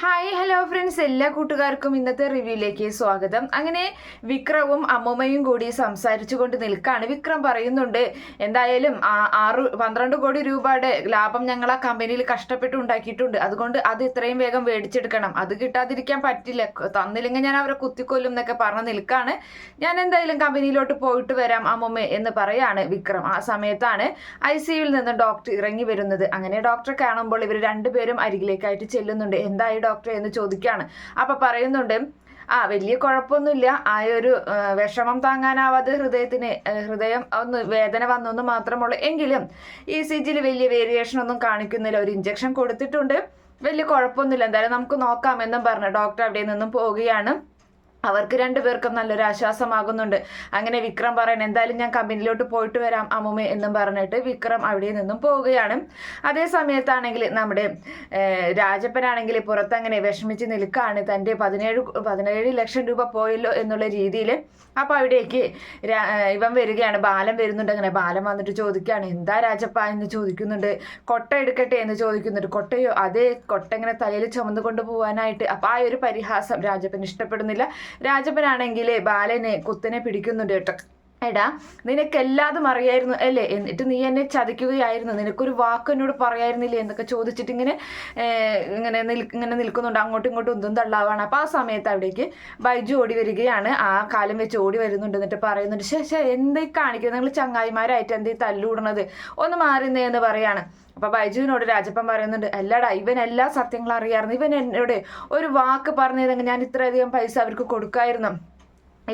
Hi hello friends എല്ലാ കൂട്ടുകാർക്കും ഇന്നത്തെ റിവ്യൂയിലേക്ക് സ്വാഗതം. അങ്ങനെ വിക്രവും അമ്മൂമ്മയും കൂടി സംസാരിച്ചു കൊണ്ട് നിൽക്കുകയാണ് വിക്രം പറയുന്നുണ്ട് എന്തായാലും ആറ് പന്ത്രണ്ട് കോടി രൂപയുടെ ലാഭം ഞങ്ങൾ ആ കമ്പനിയിൽ കഷ്ടപ്പെട്ട് ഉണ്ടാക്കിയിട്ടുണ്ട്. അതുകൊണ്ട് അത് ഇത്രയും വേഗം മേടിച്ചെടുക്കണം. അത് കിട്ടാതിരിക്കാൻ പറ്റില്ല. തന്നില്ലെങ്കിൽ ഞാൻ അവരെ കുത്തിക്കൊല്ലും എന്നൊക്കെ പറഞ്ഞ് നിൽക്കുകയാണ് ഞാൻ എന്തായാലും കമ്പനിയിലോട്ട് പോയിട്ട് വരാം അമ്മൂമ്മ എന്ന് പറയാണ് വിക്രം. ആ സമയത്താണ് ഐ സിയുവിൽ നിന്ന് ഡോക്ടർ ഇറങ്ങി വരുന്നത്. അങ്ങനെ ഡോക്ടറെ കാണുമ്പോൾ ഇവർ രണ്ടുപേരും അരികിലേക്കായിട്ട് ചെല്ലുന്നുണ്ട്. എന്തായി ഡോക്ടറെ എന്ന് ചോദിക്കുകയാണ് അപ്പൊ പറയുന്നുണ്ട് ആ വലിയ കുഴപ്പമൊന്നുമില്ല. ആ ഒരു വിഷമം താങ്ങാനാവാതെ ഹൃദയത്തിന് ഹൃദയം ഒന്ന് വേദന വന്നൊന്ന് മാത്രമുള്ളൂ. എങ്കിലും ഇ സി ജിയിൽ വലിയ വേരിയേഷൻ ഒന്നും കാണിക്കുന്നില്ല. ഒരു ഇഞ്ചക്ഷൻ കൊടുത്തിട്ടുണ്ട്. വലിയ കുഴപ്പമൊന്നുമില്ല. എന്തായാലും നമുക്ക് നോക്കാം എന്നും പറഞ്ഞു ഡോക്ടർ അവിടെ നിന്നും പോവുകയാണ്. അവർക്ക് രണ്ടുപേർക്കും നല്ലൊരു ആശ്വാസമാകുന്നുണ്ട്. അങ്ങനെ വിക്രം പറയണം എന്തായാലും ഞാൻ കമ്പനിയിലോട്ട് പോയിട്ട് വരാം അമ്മുമ്മ എന്നും പറഞ്ഞിട്ട് വിക്രം അവിടെ നിന്നും പോവുകയാണ്. അതേ സമയത്താണെങ്കിൽ നമ്മുടെ രാജപ്പനാണെങ്കിൽ പുറത്തങ്ങനെ വിഷമിച്ച് നിൽക്കുകയാണ് തന്റെ പതിനേഴ് പതിനേഴ് ലക്ഷം രൂപ പോയല്ലോ എന്നുള്ള രീതിയിൽ അപ്പോൾ അവിടേക്ക് ഇവൻ വരികയാണ്. ബാലം വരുന്നുണ്ട്. അങ്ങനെ ബാലം വന്നിട്ട് ചോദിക്കുകയാണ് എന്താ രാജപ്പ എന്ന് ചോദിക്കുന്നുണ്ട്. കൊട്ട എടുക്കട്ടെ എന്ന് ചോദിക്കുന്നുണ്ട്. കൊട്ടയോ? അതേ കൊട്ട ഇങ്ങനെ തലയിൽ ചുമന്നുകൊണ്ട് പോകാനായിട്ട്. അപ്പോൾ ആ ഒരു പരിഹാസം രാജപ്പൻ ഇഷ്ടപ്പെടുന്നില്ല. രാജപ്പനാണെങ്കിൽ ബാലനെ കുത്തനെ പിടിക്കുന്നുണ്ട് കേട്ടോ. എടാ നിനക്കെല്ലാതും അറിയായിരുന്നു അല്ലേ? എന്നിട്ട് നീ എന്നെ ചതിക്കുകയായിരുന്നു. നിനക്കൊരു വാക്ക് എന്നോട് പറയായിരുന്നില്ലേ എന്നൊക്കെ ചോദിച്ചിട്ട് ഇങ്ങനെ ഇങ്ങനെ ഇങ്ങനെ നിൽക്കുന്നുണ്ട്. അങ്ങോട്ടും ഇങ്ങോട്ടും ഒന്നും തള്ളാവാണ്. അപ്പോൾ ആ സമയത്ത് അവിടേക്ക് ബൈജു ഓടി വരികയാണ്. ആ കാലം വെച്ച് ഓടി വരുന്നുണ്ട് എന്നിട്ട് പറയുന്നുണ്ട് ശേഷം എന്തേ കാണിക്കുന്നത്? നിങ്ങൾ ചങ്ങായിമാരായിട്ട് എന്തേ തല്ലൂടണത്? ഒന്ന് മാറുന്നേ എന്ന് പറയാണ്. അപ്പൊ ബൈജുവിനോട് രാജപ്പൻ പറയുന്നുണ്ട് അല്ലടാ ഇവൻ എല്ലാ സത്യങ്ങളും അറിയാറുണ്ട് ഇവൻ എന്നോട് ഒരു വാക്ക് പറഞ്ഞതെങ്കിൽ ഞാൻ ഇത്രയധികം പൈസ അവർക്ക് കൊടുക്കായിരുന്നു.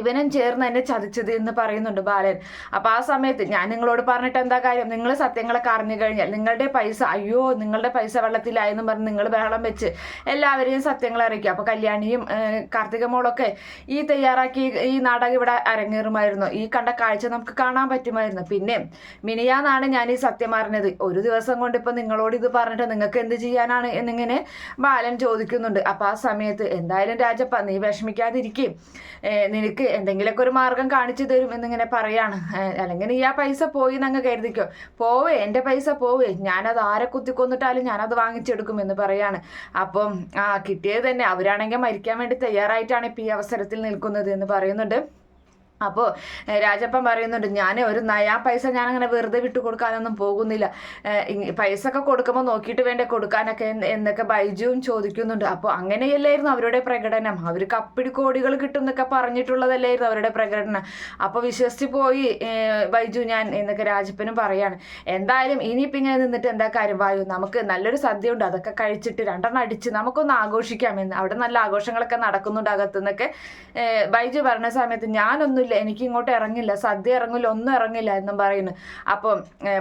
ഇവനും ചേർന്ന് എന്നെ ചതിച്ചത് എന്ന് പറയുന്നുണ്ട് ബാലൻ. അപ്പൊ ആ സമയത്ത് ഞാൻ നിങ്ങളോട് പറഞ്ഞിട്ട് എന്താ കാര്യം? നിങ്ങൾ സത്യങ്ങളൊക്കെ അറിഞ്ഞു കഴിഞ്ഞാൽ നിങ്ങളുടെ പൈസ അയ്യോ നിങ്ങളുടെ പൈസ വെള്ളത്തിലായെന്ന് പറഞ്ഞ് നിങ്ങൾ ബഹളം വെച്ച് എല്ലാവരെയും സത്യങ്ങൾ അറിയിക്കുക അപ്പോൾ കല്യാണിയും കാർത്തികമോളൊക്കെ കാർത്തിക മോളൊക്കെ ഈ തയ്യാറാക്കി ഈ നാടകം ഇവിടെ അരങ്ങേറുമായിരുന്നു. ഈ കണ്ട കാഴ്ച നമുക്ക് കാണാൻ പറ്റുമായിരുന്നു. പിന്നെ മിനിയാന്നാണ് ഞാൻ ഈ സത്യം അറിഞ്ഞത്. ഒരു ദിവസം കൊണ്ട് ഇപ്പൊ നിങ്ങളോട് ഇത് പറഞ്ഞിട്ട് നിങ്ങൾക്ക് എന്ത് ചെയ്യാനാണ് എന്നിങ്ങനെ ബാലൻ ചോദിക്കുന്നുണ്ട്. അപ്പോൾ ആ സമയത്ത് എന്തായാലും രാജപ്പ നീ വിഷമിക്കാതിരിക്കും. നിനക്ക് എന്തെങ്കിലുമൊക്കെ ഒരു മാർഗം കാണിച്ചു തരും എന്നിങ്ങനെ പറയാണ്. അല്ലെങ്കിൽ നീ ആ പൈസ പോയി എന്നങ്ങ് കരുതിക്കോ. പോവേ എന്റെ പൈസ പോവേ. ഞാനത് ആരെ കുത്തിക്കൊന്നിട്ടാലും ഞാനത് വാങ്ങിച്ചെടുക്കും എന്ന് പറയാണ്. അപ്പം ആ കിട്ടിയത് തന്നെ അവരാണെങ്കിൽ മരിക്കാൻ വേണ്ടി തയ്യാറായിട്ടാണ് ഇപ്പം ഈ അവസരത്തിൽ നിൽക്കുന്നത് എന്ന് പറയുന്നുണ്ട്. അപ്പോൾ രാജപ്പൻ പറയുന്നുണ്ട് ഞാൻ ഒരു നയാ പൈസ ഞാനങ്ങനെ വെറുതെ വിട്ടു കൊടുക്കാനൊന്നും പോകുന്നില്ല പൈസ ഒക്കെ കൊടുക്കുമ്പോൾ നോക്കിയിട്ട് വേണ്ടേ കൊടുക്കാനൊക്കെ എന്നൊക്കെ ബൈജുവും ചോദിക്കുന്നുണ്ട്. അപ്പോൾ അങ്ങനെയല്ലായിരുന്നു അവരുടെ പ്രകടനം. അവർക്ക് അപ്പിടി കോടികൾ കിട്ടും എന്നൊക്കെ പറഞ്ഞിട്ടുള്ളതല്ലായിരുന്നു അവരുടെ പ്രകടനം. അപ്പോൾ വിശ്വസിച്ച് പോയി ബൈജു ഞാൻ എന്നൊക്കെ രാജപ്പനും പറയാണ്. എന്തായാലും ഇനിയിപ്പോൾ ഇങ്ങനെ നിന്നിട്ട് എന്താ കാര്യം? വായു നമുക്ക് നല്ലൊരു സദ്യ ഉണ്ട് അതൊക്കെ കഴിച്ചിട്ട് രണ്ടെണ്ണം അടിച്ച് നമുക്കൊന്ന് ആഘോഷിക്കാം എന്ന് അവിടെ നല്ല ആഘോഷങ്ങളൊക്കെ നടക്കുന്നുണ്ട് അകത്തുനിന്നൊക്കെ. ബൈജു പറഞ്ഞ സമയത്ത് ഞാനൊന്നുമില്ല. എനിക്ക് ഇങ്ങോട്ട് ഇറങ്ങില്ല. സദ്യ ഇറങ്ങില്ല ഒന്നും ഇറങ്ങില്ല എന്നും പറയുന്നു. അപ്പം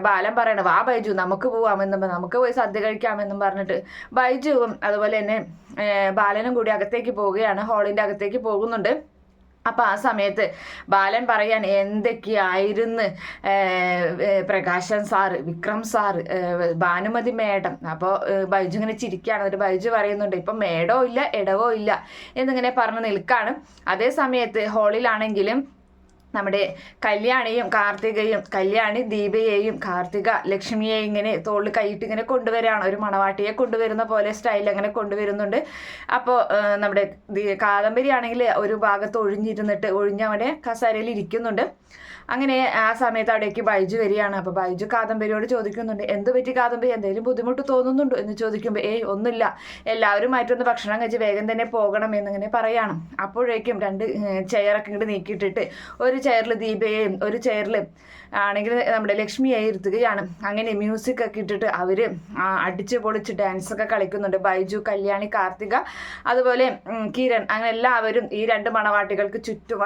ബാലൻ പറയണ വാ ബൈജു നമുക്ക് പോവാമെന്നും നമുക്ക് പോയി സദ്യ കഴിക്കാമെന്നും പറഞ്ഞിട്ട്. ബൈജുവും അതുപോലെ തന്നെ ബാലനും കൂടി അകത്തേക്ക് പോവുകയാണ്. ഹോളിന്റെ അകത്തേക്ക് പോകുന്നുണ്ട്. അപ്പോൾ ആ സമയത്ത് ബാലൻ പറയാൻ എന്തൊക്കെയായിരുന്നു Prakashan sir Vikram sir Bhanumathi madam? അപ്പോൾ ബൈജു ഇങ്ങനെ ചിരിക്കുകയാണ്. ഒരു ബൈജു പറയുന്നുണ്ട് ഇപ്പം മേടോ ഇല്ല ഇടവോ ഇല്ല എന്നിങ്ങനെ പറഞ്ഞ് നിൽക്കുകയാണ് അതേ സമയത്ത് ഹാളിലാണെങ്കിലും നമ്മുടെ കല്യാണിയും കാർത്തികയും കല്യാണി ദീപയെയും കാർത്തിക ലക്ഷ്മിയെ ഇങ്ങനെ തോളിൽ കൈയിട്ട് ഇങ്ങനെ കൊണ്ടുവരികയാണ് ഒരു മണവാട്ടിയെ കൊണ്ടുവരുന്ന പോലെ സ്റ്റൈൽ അങ്ങനെ കൊണ്ടുവരുന്നുണ്ട്. അപ്പോൾ നമ്മുടെ കാദംബരി ആണെങ്കിൽ ഒരു ഭാഗത്ത് ഒഴിഞ്ഞിരുന്നിട്ട് ഒഴിഞ്ഞ് അവിടെ കസേരയിൽ ഇരിക്കുന്നുണ്ട്. അങ്ങനെ ആ സമയത്ത് അവിടേക്ക് ബൈജു വരികയാണ്. അപ്പോൾ ബൈജു കാദംബരിയോട് ചോദിക്കുന്നുണ്ട് എന്ത് പറ്റി കാദംബരി? എന്തെങ്കിലും ബുദ്ധിമുട്ട് തോന്നുന്നുണ്ടോ? എന്ന് ചോദിക്കുമ്പോൾ ഏയ് ഒന്നുമില്ല. എല്ലാവരുമായിട്ടൊന്ന് ഭക്ഷണം കഴിച്ച് വേഗം തന്നെ പോകണം എന്നിങ്ങനെ പറയണം. അപ്പോഴേക്കും രണ്ട് ചെയറൊക്കെ ഇങ്ങോട്ട് നീക്കിയിട്ടിട്ട് ഒരു ചെയറിൽ ദീപയെയും ഒരു ചെയറിൽ ആണെങ്കിൽ നമ്മുടെ ലക്ഷ്മിയെ ഇരുത്തുകയാണ് അങ്ങനെ മ്യൂസിക് ഒക്കെ ഇട്ടിട്ട് അവർ അടിച്ച് പൊളിച്ച് ഡാൻസ് ഒക്കെ കളിക്കുന്നുണ്ട്. ബൈജു കല്യാണി കാർത്തിക അതുപോലെ കിരൺ അങ്ങനെ എല്ലാവരും ഈ രണ്ട് മണവാട്ടികൾക്ക് ചുറ്റും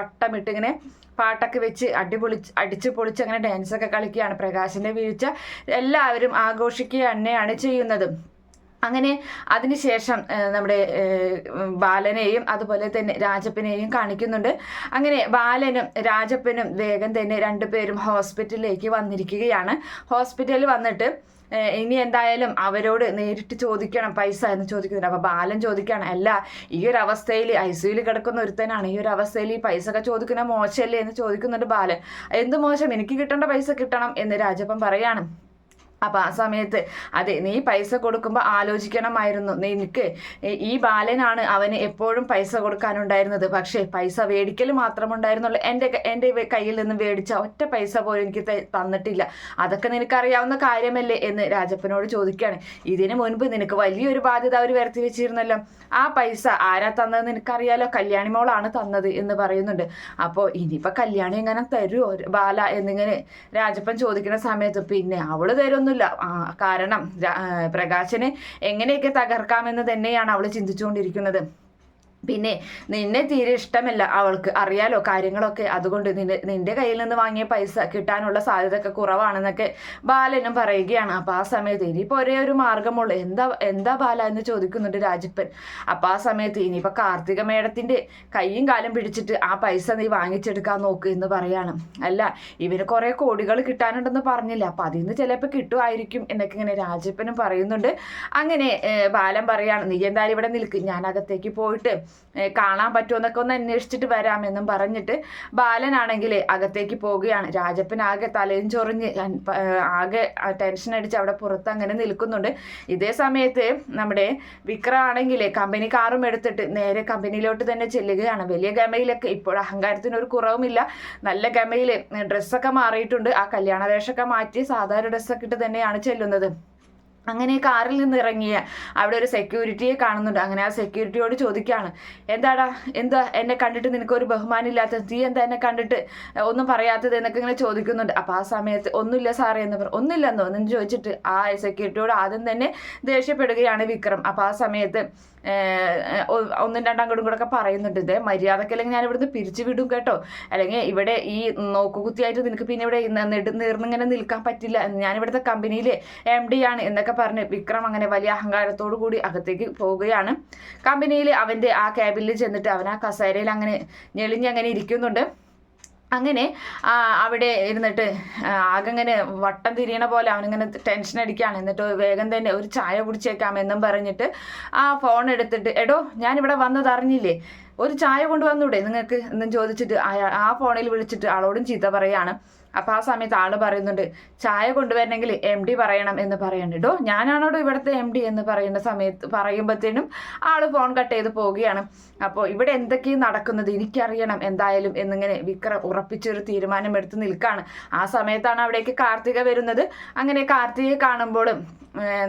ഇങ്ങനെ പാട്ടൊക്കെ വെച്ച് അടിപൊളി അടിച്ച് പൊളിച്ച് അങ്ങനെ ഡാൻസ് ഒക്കെ കളിക്കുകയാണ് പ്രകാശിന്റെ വീഴ്ച. എല്ലാവരും ആഘോഷിക്കുക തന്നെയാണ് ചെയ്യുന്നത്. അങ്ങനെ അതിനുശേഷം നമ്മുടെ ബാലനെയും അതുപോലെ തന്നെ രാജപ്പനെയും കാണിക്കുന്നുണ്ട്. അങ്ങനെ ബാലനും രാജപ്പനും വേഗം തന്നെ രണ്ടുപേരും ഹോസ്പിറ്റലിലേക്ക് വന്നിരിക്കുകയാണ്. ഹോസ്പിറ്റലിൽ വന്നിട്ട് ഇനി എന്തായാലും അവരോട് നേരിട്ട് ചോദിക്കണം പൈസ എന്ന് ചോദിക്കുന്നുണ്ട്. അപ്പോൾ ബാലൻ ചോദിക്കുകയാണ് അല്ല ഈ ഒരു അവസ്ഥയിൽ ഐ സിയിൽ കിടക്കുന്ന ഒരുത്തനാണ്. ഈ ഒരു അവസ്ഥയിൽ ഈ പൈസ ഒക്കെ ചോദിക്കുന്ന മോശമല്ലേ? എന്ന് ചോദിക്കുന്നുണ്ട് ബാലൻ. എന്ത് മോശം? എനിക്ക് കിട്ടേണ്ട പൈസ കിട്ടണം എന്ന് രാജപ്പൻ പറയാണ്. അപ്പൊ ആ സമയത്ത് അതെ നീ പൈസ കൊടുക്കുമ്പോൾ ആലോചിക്കണമായിരുന്നു. നിനക്ക് ഈ ബാലനാണ് അവന് എപ്പോഴും പൈസ കൊടുക്കാനുണ്ടായിരുന്നത്. പക്ഷേ പൈസ മേടിക്കൽ മാത്രമുണ്ടായിരുന്നുള്ളൂ. എന്റെ എന്റെ കയ്യിൽ നിന്ന് മേടിച്ച ഒറ്റ പൈസ പോലും എനിക്ക് തന്നിട്ടില്ല. അതൊക്കെ നിനക്കറിയാവുന്ന കാര്യമല്ലേ എന്ന് രാജപ്പനോട് ചോദിക്കുകയാണ് ഇതിനു മുൻപ് നിനക്ക് വലിയൊരു ബാധ്യത അവർ വരുത്തി വെച്ചിരുന്നല്ലോ. ആ പൈസ ആരാ തന്നത് നിനക്കറിയാലോ? കല്യാണി മോളാണ് തന്നത് എന്ന് പറയുന്നുണ്ട്. അപ്പോൾ ഇനിയിപ്പോൾ കല്യാണി എങ്ങനെ തരുമോ ബാല എന്നിങ്ങനെ രാജപ്പൻ ചോദിക്കുന്ന സമയത്ത് പിന്നെ അവൾ തരുന്നു. ഒന്നുമില്ല കാരണം പ്രകാശനെ എങ്ങനെയൊക്കെ തകർക്കാമെന്ന് തന്നെയാണ് അവൾ ചിന്തിച്ചുകൊണ്ടിരിക്കുന്നത്. പിന്നെ നിന്നെ തീരെ ഇഷ്ടമല്ല അവൾക്ക്. അറിയാലോ കാര്യങ്ങളൊക്കെ. അതുകൊണ്ട് നിന്റെ നിന്റെ കയ്യിൽ നിന്ന് വാങ്ങിയ പൈസ കിട്ടാനുള്ള സാധ്യത കുറവാണെന്നൊക്കെ ബാലനും പറയുകയാണ്. അപ്പൊ ആ സമയത്ത് ഇനിയിപ്പോ ഒരേ ഒരു മാർഗമുള്ളൂ. എന്താ എന്താ ബാല എന്ന് ചോദിക്കുന്നുണ്ട് രാജപ്പൻ. അപ്പൊ ആ സമയത്ത് ഇനിയിപ്പോ കാർത്തിക മേടത്തിന്റെ കൈയും കാലും പിടിച്ചിട്ട് ആ പൈസ നീ വാങ്ങിച്ചെടുക്കാൻ നോക്ക് എന്ന് പറയാണ്. അല്ല ഇവന് കുറേ കോടികൾ കിട്ടാനുണ്ടെന്ന് പറഞ്ഞില്ല. അപ്പൊ അതിൽ നിന്ന് ചിലപ്പോൾ കിട്ടുമായിരിക്കും എന്നൊക്കെ ഇങ്ങനെ രാജപ്പനും പറയുന്നുണ്ട്. അങ്ങനെ ബാലൻ പറയാണ് നീ എന്തായാലും ഇവിടെ നിൽക്ക്. ഞാൻ അകത്തേക്ക് പോയിട്ട് കാണാൻ പറ്റുമോ എന്നൊക്കെ ഒന്ന് അന്വേഷിച്ചിട്ട് വരാമെന്നും പറഞ്ഞിട്ട് ബാലനാണെങ്കിൽ അകത്തേക്ക് പോവുകയാണ്. രാജപ്പൻ ആകെ തലയും ചൊറിഞ്ഞ് ആകെ ടെൻഷൻ അടിച്ച് അവിടെ പുറത്ത് അങ്ങനെ നിൽക്കുന്നുണ്ട്. ഇതേ സമയത്ത് നമ്മുടെ വിക്രമാണെങ്കിൽ കമ്പനി കാറും എടുത്തിട്ട് നേരെ കമ്പനിയിലോട്ട് തന്നെ ചെല്ലുകയാണ്. വലിയ ഗമയിലൊക്കെ ഇപ്പോൾ അഹങ്കാരത്തിന് ഒരു കുറവുമില്ല. നല്ല ഗമയിൽ ഡ്രസ്സൊക്കെ മാറിയിട്ടുണ്ട്. ആ കല്യാണ വേഷമൊക്കെ മാറ്റി സാധാരണ ഡ്രസ്സൊക്കെ ഇട്ട് തന്നെയാണ് ചെല്ലുന്നത്. അങ്ങനെ കാറിൽ നിന്ന് ഇറങ്ങിയ അവിടെ ഒരു സെക്യൂരിറ്റിയെ കാണുന്നുണ്ട്. അങ്ങനെ ആ സെക്യൂരിറ്റിയോട് ചോദിക്കുകയാണ് എന്താടാ? എന്താ? എന്നെ കണ്ടിട്ട് നിനക്കൊരു ഒരു ബഹുമാനില്ലാത്ത നീ എന്താ എന്നെ കണ്ടിട്ട് ഒന്നും പറയാത്തത്? എന്നൊക്കെ ഇങ്ങനെ ചോദിക്കുന്നുണ്ട്. അപ്പം ആ സമയത്ത് ഒന്നുമില്ല സാറേ എന്ന് പറഞ്ഞു. ഒന്നുമില്ലെന്നോ എന്ന് ചോദിച്ചിട്ട് ആ സെക്യൂരിറ്റിയോട് ആദ്യം തന്നെ ദേഷ്യപ്പെടുകയാണ് വിക്രം. അപ്പം ആ സമയത്ത് ഒന്നും രണ്ടാം കൂടും കൂടെ ഒക്കെ പറയുന്നുണ്ട്. ഇതേ മര്യാദക്കല്ലെങ്കിൽ ഞാൻ ഇവിടുന്ന് പിരിച്ചു വിടും കേട്ടോ. അല്ലെങ്കിൽ ഇവിടെ ഈ നോക്കുകുത്തിയായിട്ട് നിനക്ക് പിന്നെ ഇവിടെ നീർന്നിങ്ങനെ നിൽക്കാൻ പറ്റില്ല. ഞാൻ ഇവിടുത്തെ കമ്പനിയിലെ എം ഡി ആണ് എന്നൊക്കെ പറഞ്ഞ് വിക്രം അങ്ങനെ വലിയ അഹങ്കാരത്തോടു കൂടി അകത്തേക്ക് പോവുകയാണ് കമ്പനിയിൽ അവന്റെ ആ ക്യാബിനിൽ ചെന്നിട്ട് അവൻ ആ കസേരയിൽ അങ്ങനെ ഞെളിഞ്ഞങ്ങനെ ഇരിക്കുന്നുണ്ട്. അങ്ങനെ അവിടെ ഇരുന്നിട്ട് ആകെങ്ങനെ വട്ടം തിരിയണ പോലെ അവനിങ്ങനെ ടെൻഷൻ അടിക്കുകയാണ്. എന്നിട്ട് വേഗം തന്നെ ഒരു ചായ കുടിച്ചേക്കാം എന്നും പറഞ്ഞിട്ട് ആ ഫോൺ എടുത്തിട്ട് എടോ ഞാനിവിടെ വന്നത് അറിഞ്ഞില്ലേ? ഒരു ചായ കൊണ്ടുവന്നൂടെ? നിങ്ങൾക്ക് എന്നും ചോദിച്ചിട്ട് ആ ഫോണിൽ വിളിച്ചിട്ട് ആളോടും ചീത്ത പറയാണ്. അപ്പോൾ ആ സമയത്ത് ആൾ പറയുന്നുണ്ട് ചായ കൊണ്ടുവരണമെങ്കിൽ എം ഡി പറയണം എന്ന് പറയുന്നുണ്ട് ഞാനാണോടോ ഇവിടുത്തെ എം ഡി എന്ന് പറയുന്ന സമയത്ത് പറയുമ്പോഴത്തേനും ആൾ ഫോൺ കട്ട് ചെയ്ത് പോവുകയാണ്. അപ്പോൾ ഇവിടെ എന്തൊക്കെയും നടക്കുന്നത്? എനിക്കറിയണം എന്തായാലും എന്നിങ്ങനെ വിക്രം ഉറപ്പിച്ചൊരു തീരുമാനം എടുത്ത് നിൽക്കുകയാണ് ആ സമയത്താണ് അവിടേക്ക് കാർത്തിക വരുന്നത്. അങ്ങനെ കാർത്തികയെ കാണുമ്പോഴും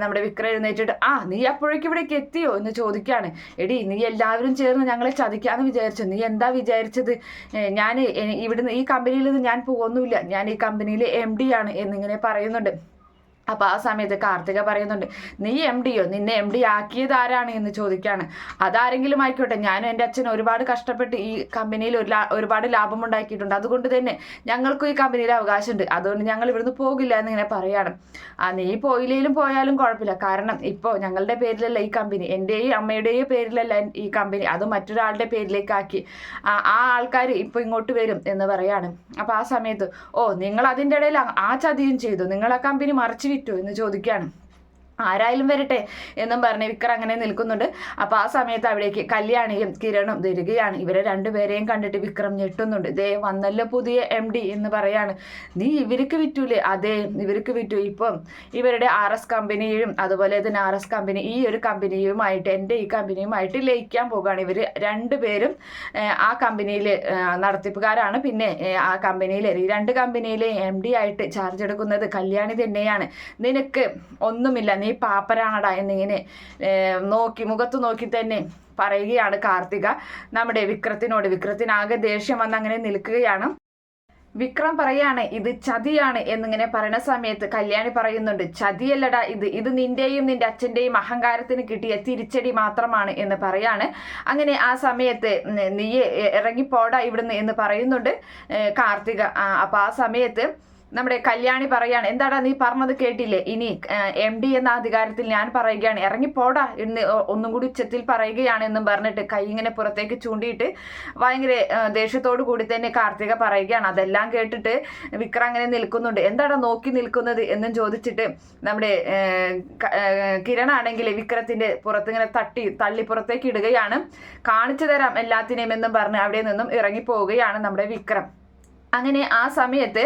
നമ്മുടെ വിക്രം എഴുന്നേറ്റിട്ട് ആ നീ അപ്പോഴേക്കും ഇവിടേക്ക് എത്തിയോ? എന്ന് ചോദിക്കുകയാണ്. എടി നീ എല്ലാവരും ചേർന്ന് ഞങ്ങളെ ചതിക്കാന്ന് വിചാരിച്ചു. നീ എന്താ വിചാരിച്ചത്? ഞാൻ ഇവിടുന്ന് ഈ കമ്പനിയിൽ നിന്ന് ഞാൻ പോകുന്നില്ല ഞാൻ ഈ കമ്പനിയിലെ എം ഡി ആണ് എന്നിങ്ങനെ പറയുന്നുണ്ട്. അപ്പോൾ ആ സമയത്ത് കാർത്തിക പറയുന്നുണ്ട് നീ എം ഡിയോ നിന്നെ എം ഡി ആക്കിയത് ആരാണ്? എന്ന് ചോദിക്കുകയാണ് അതാരെങ്കിലും ആയിക്കോട്ടെ. ഞാനും എന്റെ അച്ഛൻ ഒരുപാട് കഷ്ടപ്പെട്ട് ഈ കമ്പനിയിൽ ഒരു ഒരുപാട് ലാഭം ഉണ്ടാക്കിയിട്ടുണ്ട്. അതുകൊണ്ട് തന്നെ ഞങ്ങൾക്കും ഈ കമ്പനിയിൽ അവകാശമുണ്ട്. അതുകൊണ്ട് ഞങ്ങൾ ഇവിടുന്ന് പോകില്ല എന്നിങ്ങനെ പറയാണ്. ആ നീ പോയില്ലെങ്കിലും പോയാലും കുഴപ്പമില്ല. കാരണം ഇപ്പോൾ ഞങ്ങളുടെ പേരിലല്ല ഈ കമ്പനി എന്റെയും അമ്മയുടെയും പേരിലല്ല ഈ കമ്പനി അത് മറ്റൊരാളുടെ പേരിലേക്കാക്കി. ആ ആൾക്കാർ ഇപ്പോൾ ഇങ്ങോട്ട് വരും എന്ന് പറയാണ്. അപ്പോൾ ആ സമയത്ത് ഓ നിങ്ങൾ അതിന്റെ ഇടയിൽ ആ ചതിയും ചെയ്തു. നിങ്ങൾ ആ കമ്പനി മറിച്ച് വിറ്റു എന്ന് ചോദിക്കുകയാണ്. ആരായാലും വരട്ടെ എന്നും പറഞ്ഞ് വിക്രം അങ്ങനെ നിൽക്കുന്നുണ്ട്. അപ്പോൾ ആ സമയത്ത് അവിടേക്ക് കല്യാണിയും കിരണും വരികയാണ്. ഇവരെ രണ്ടുപേരെയും കണ്ടിട്ട് വിക്രം ഞെട്ടുന്നുണ്ട്. ദേ വന്നല്ലോ പുതിയ എം ഡി എന്ന് പറയാണ്. നീ ഇവർക്ക് വിറ്റൂലേ? അതെ ഇവർക്ക് വിറ്റു. ഇപ്പം ഇവരുടെ ആർ എസ് കമ്പനിയും അതുപോലെ തന്നെ ആർ എസ് കമ്പനി ഈ ഒരു കമ്പനിയുമായിട്ട് എന്റെ ഈ കമ്പനിയുമായിട്ട് ലയിക്കാൻ പോകുകയാണ് ഇവർ രണ്ടുപേരും ആ കമ്പനിയിൽ നടത്തിപ്പുകാരാണ്. പിന്നെ ആ കമ്പനിയിലെ രണ്ട് കമ്പനിയിലെ എം ഡി ആയിട്ട് ചാർജ് എടുക്കുന്നത് കല്യാണി തന്നെയാണ്. നിനക്ക് ഒന്നുമില്ല. നീ പാപ്പരാണടാ എന്നിങ്ങനെ നോക്കി മുഖത്ത് നോക്കി തന്നെ പറയുകയാണ് കാർത്തിക. നമ്മുടെ വിക്രത്തിനോട് വിക്രത്തിനാകെ ദേഷ്യം വന്ന് അങ്ങനെ നിൽക്കുകയാണ്. വിക്രം പറയാണ് ഇത് ചതിയാണ് എന്നിങ്ങനെ പറയുന്ന സമയത്ത് കല്യാണി പറയുന്നുണ്ട് ചതിയല്ലടാ ഇത്. ഇത് നിന്റെയും നിന്റെ അച്ഛന്റെയും അഹങ്കാരത്തിന് കിട്ടിയ തിരിച്ചടി മാത്രമാണ് എന്ന് പറയാണ്. അങ്ങനെ ആ സമയത്ത് നീ ഇറങ്ങിപ്പോടാ ഇവിടുന്ന് എന്ന് പറയുന്നുണ്ട് കാർത്തിക. അപ്പൊ ആ സമയത്ത് നമ്മുടെ കല്യാണി പറയാണ് എന്താടാ നീ പറഞ്ഞത് കേട്ടില്ലേ? ഇനി എം ഡി എന്ന അധികാരത്തിൽ ഞാൻ പറയുകയാണ്. ഇറങ്ങിപ്പോടാ എന്ന് ഒന്നും കൂടി ഉച്ചത്തിൽ പറയുകയാണ് എന്നും പറഞ്ഞിട്ട് കൈ ഇങ്ങനെ പുറത്തേക്ക് ചൂണ്ടിയിട്ട് ഭയങ്കര ദേഷ്യത്തോടു കൂടി തന്നെ കാർത്തിക പറയുകയാണ്. അതെല്ലാം കേട്ടിട്ട് വിക്രം അങ്ങനെ നിൽക്കുന്നുണ്ട്. എന്താടാ നോക്കി നിൽക്കുന്നത്? എന്നും ചോദിച്ചിട്ട് നമ്മുടെ കിരണാണെങ്കിൽ വിക്രത്തിന്റെ പുറത്തിങ്ങനെ തട്ടി തള്ളി പുറത്തേക്ക് ഇടുകയാണ്. കാണിച്ചു തരാം എല്ലാത്തിനെയും എന്നും പറഞ്ഞ് അവിടെ നിന്നും ഇറങ്ങി പോവുകയാണ് നമ്മുടെ വിക്രം. അങ്ങനെ ആ സമയത്ത്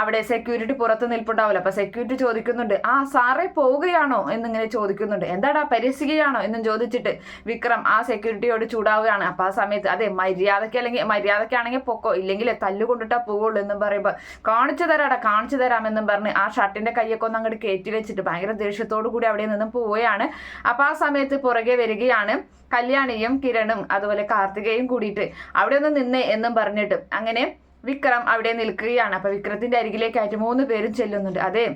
അവിടെ സെക്യൂരിറ്റി പുറത്ത് നിൽപ്പുണ്ടാവില്ല. അപ്പൊ സെക്യൂരിറ്റി ചോദിക്കുന്നുണ്ട് ആ സാറെ പോവുകയാണോ? എന്നിങ്ങനെ ചോദിക്കുന്നുണ്ട്. എന്താടാ പരിഹസിക്കുകയാണോ എന്നും ചോദിച്ചിട്ട് വിക്രം ആ സെക്യൂരിറ്റിയോട് ചൂടാവുകയാണ്. അപ്പൊ ആ സമയത്ത് അതെ മര്യാദയ്ക്ക് അല്ലെങ്കിൽ മര്യാദയ്ക്കാണെങ്കിൽ പൊക്കോ ഇല്ലെങ്കിൽ തല്ലുകൊണ്ടിട്ടാ പോവുള്ളൂ എന്നും പറയുമ്പോൾ കാണിച്ചു തരാടാ കാണിച്ചു തരാമെന്നും പറഞ്ഞ് ആ ഷർട്ടിന്റെ കൈയൊക്കെ ഒന്ന് അങ്ങോട്ട് കയറ്റി വെച്ചിട്ട് ഭയങ്കര ദേഷ്യത്തോടു കൂടി അവിടെ നിന്നും പോവുകയാണ്. അപ്പൊ ആ സമയത്ത് പുറകെ വരികയാണ് കല്യാണിയും കിരണും അതുപോലെ കാർത്തികയും കൂടിയിട്ട് അവിടെ ഒന്ന് നിന്നേ എന്നും പറഞ്ഞിട്ട് അങ്ങനെ വിക്രം അവിടെ നിൽക്കുകയാണ്. അപ്പൊ വിക്രത്തിന്റെ അരികിലേക്കായിട്ട് മൂന്ന് പേരും ചെല്ലുന്നുണ്ട്. അതെ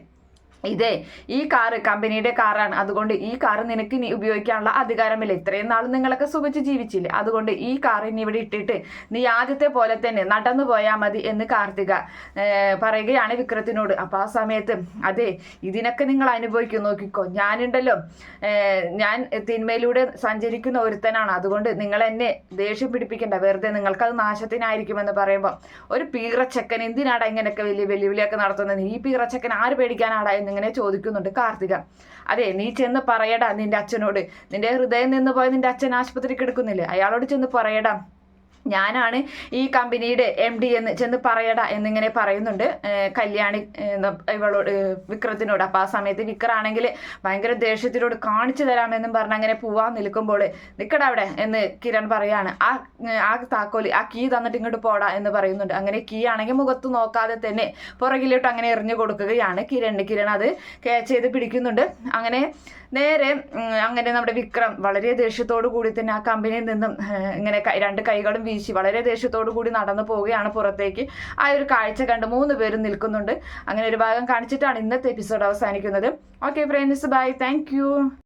ഇതേ ഈ കാറ് കമ്പനിയുടെ കാറാണ്. അതുകൊണ്ട് ഈ കാറ് നിനക്ക് ഇനി ഉപയോഗിക്കാനുള്ള അധികാരമില്ല. ഇത്രയും നാൾ നിങ്ങളൊക്കെ സുഖിച്ച് ജീവിച്ചില്ല? അതുകൊണ്ട് ഈ കാർ ഇനി ഇവിടെ ഇട്ടിട്ട് നീ ആദ്യത്തെ പോലെ തന്നെ നടന്നു പോയാൽ മതി എന്ന് കാർത്തിക പറയുകയാണ് വിക്രത്തിനോട്. അപ്പൊ ആ സമയത്ത് അതെ ഇതിനൊക്കെ നിങ്ങൾ അനുഭവിക്കും നോക്കിക്കോ ഞാനുണ്ടല്ലോ. ഞാൻ തിന്മയിലൂടെ സഞ്ചരിക്കുന്ന ഒരുത്തനാണ്. അതുകൊണ്ട് നിങ്ങൾ എന്നെ ദേഷ്യം പിടിപ്പിക്കണ്ട. വെറുതെ നിങ്ങൾക്കത് നാശത്തിനായിരിക്കുമെന്ന് പറയുമ്പോൾ ഒരു പീറച്ചക്കൻ എന്തിനാടാ ഇങ്ങനെയൊക്കെ വലിയ വെല്ലുവിളിയൊക്കെ നടത്തുന്നത്? ഈ പീറച്ചക്കൻ ആര് പേടിക്കാനാടാ എന്നിങ്ങനെ ചോദിക്കുന്നുണ്ട്. കാർത്തിക അതെ നീ ചെന്ന് പറയടാ നിന്റെ അച്ഛനോട്. നിന്റെ ഹൃദയം നിന്ന് പോയ നിന്റെ അച്ഛൻ ആശുപത്രിക്ക് എടുക്കുന്നില്ലേ? അയാളോട് ചെന്ന് പറയടാ. ഞാനാണ് ഈ കമ്പനിയുടെ എം ഡി എന്ന് ചെന്ന് പറയടാ എന്നിങ്ങനെ പറയുന്നുണ്ട്. കല്യാണി ഇവളോട് വിക്രത്തിനോട്. അപ്പൊ ആ സമയത്ത് വിക്രാണെങ്കിൽ ഭയങ്കര ദേഷ്യത്തിനോട് കാണിച്ചു തരാമെന്നും പറഞ്ഞ് അങ്ങനെ പോവാൻ നിൽക്കുമ്പോൾ നിൽക്കടാ അവിടെ എന്ന് കിരൺ പറയാണ്. ആ ആ താക്കോൽ ആ കീ തന്നിട്ട് ഇങ്ങോട്ട് പോടാ എന്ന് പറയുന്നുണ്ട്. അങ്ങനെ കീ ആണെങ്കിൽ മുഖത്ത് നോക്കാതെ തന്നെ പുറകിലോട്ട് അങ്ങനെ എറിഞ്ഞു കൊടുക്കുകയാണ് കിരണ് കിരൺ അത് ക്യാച്ച് ചെയ്ത് പിടിക്കുന്നുണ്ട്. അങ്ങനെ നേരെ അങ്ങനെ നമ്മുടെ വിക്രം വളരെ ദേഷ്യത്തോടു കൂടി തന്നെ ആ കമ്പനിയിൽ നിന്നും ഇങ്ങനെ രണ്ട് കൈകളും വീശി വളരെ ദേഷ്യത്തോടു കൂടി നടന്നു പോവുകയാണ് പുറത്തേക്ക്. ആ ഒരു കാഴ്ച കണ്ട് മൂന്ന് പേരും നിൽക്കുന്നുണ്ട്. അങ്ങനെ ഒരു ഭാഗം കാണിച്ചിട്ടാണ് ഇന്നത്തെ എപ്പിസോഡ് അവസാനിക്കുന്നത്. Okay friends bye thank